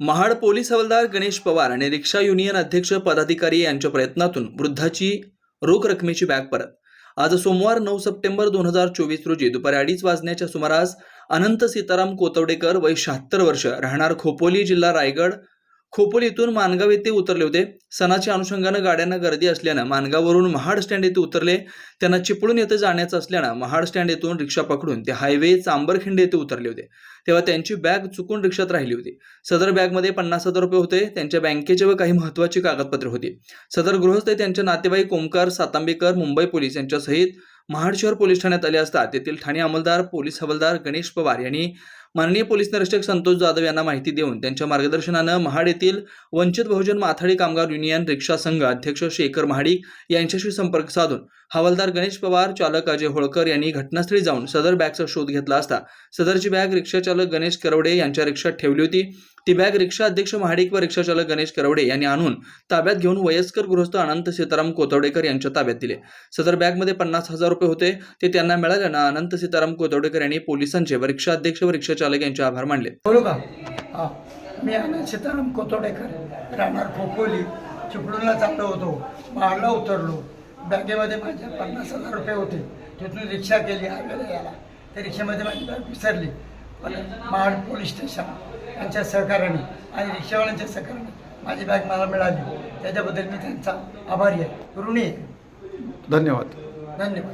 Mahad police हवालदार गणेश पवार आणि रिक्षा union अध्यक्ष पदाधिकारी यांच्या प्रयत्नातून वृद्धाची रोख रकमेची बॅग परत. आज सोमवार नऊ सप्टेंबर दोन हजार चोवीस रोजी दुपारी अडीच वाजण्याच्या सुमारास अनंत सीताराम कोतवडेकर वय शहात्तर वर्ष राहणार खोपोली जिल्हा रायगड खोपोली इथून मानगाव येथे उतरले होते. सणाच्या अनुषंगानं गाड्यांना गर्दी असल्यानं मानगाववरून महाड स्टँड येथे उतरले. त्यांना चिपळूण येथे जाण्याचं असल्यानं महाड स्टँड येथून रिक्षा पकडून ते हायवे चांबरखिंड येथे उतरले होते. तेव्हा त्यांची बॅग चुकून रिक्षात राहिली होती. सदर बॅगमध्ये पन्नास हजार रुपये होते. त्यांच्या बँकेचे व काही महत्वाची कागदपत्रे होती. सदर गृहस्थ त्यांचे नातेवाईक ओमकार सातांबेकर मुंबई पोलीस यांच्यासहित महाड शहर पोलीस ठाण्यात आले असता तेथील ठाणे अंमलदार पोलीस हवालदार गणेश पवार यांनी माननीय पोलीस निरीक्षक संतोष जाधव यांना माहिती देऊन त्यांच्या मार्गदर्शनानं महाड येथील वंचित बहुजन माथाडी कामगार युनियन रिक्षा संघ अध्यक्ष शेखर महाडिक यांच्याशी संपर्क साधून हवालदार गणेश पवार चालक अजय होळकर यांनी घटनास्थळी जाऊन सदर बॅगचा शोध घेतला असता. सदरची बॅग रिक्षा चालक गणेश करवडे यांच्या रिक्षात ठेवली होती. ती बॅग रिक्षा अध्यक्ष महाडिक व रिक्षाचालक गणेश करवडे यांनी आणून ताब्यात घेऊन वयस्कर गृहस्थ अनंत सीताराम कोतवडेकर यांच्या ताब्यात दिले. सदर बॅगमध्ये पन्नास हजार रुपये होते. ते त्यांना मिळाल्यानं अनंत सीताराम कोतवडेकर यांनी पोलिसांचे व रिक्षा अध्यक्ष व रिक्षाचालक यांचे आभार मानले. बोलू का? मी अनंत सीताराम कोतोडेकर राहणार खोपोली. चिपळूणला चाललो होतो. महाडला उतरलो. बँकेमध्ये माझ्या पन्नास हजार रुपये होते. तिथून रिक्षा केली. हायवेला यायला त्या रिक्षामध्ये माझी बॅग विसरली. पण महाड पोलीस स्टेशन. यांच्या सहकार्याने आणि रिक्षावाल्यांच्या सहकार्याने माझी बॅग मला मिळाली. त्याच्याबद्दल मी त्यांचा आभारी आहे. ऋणी आहे. धन्यवाद. धन्यवाद.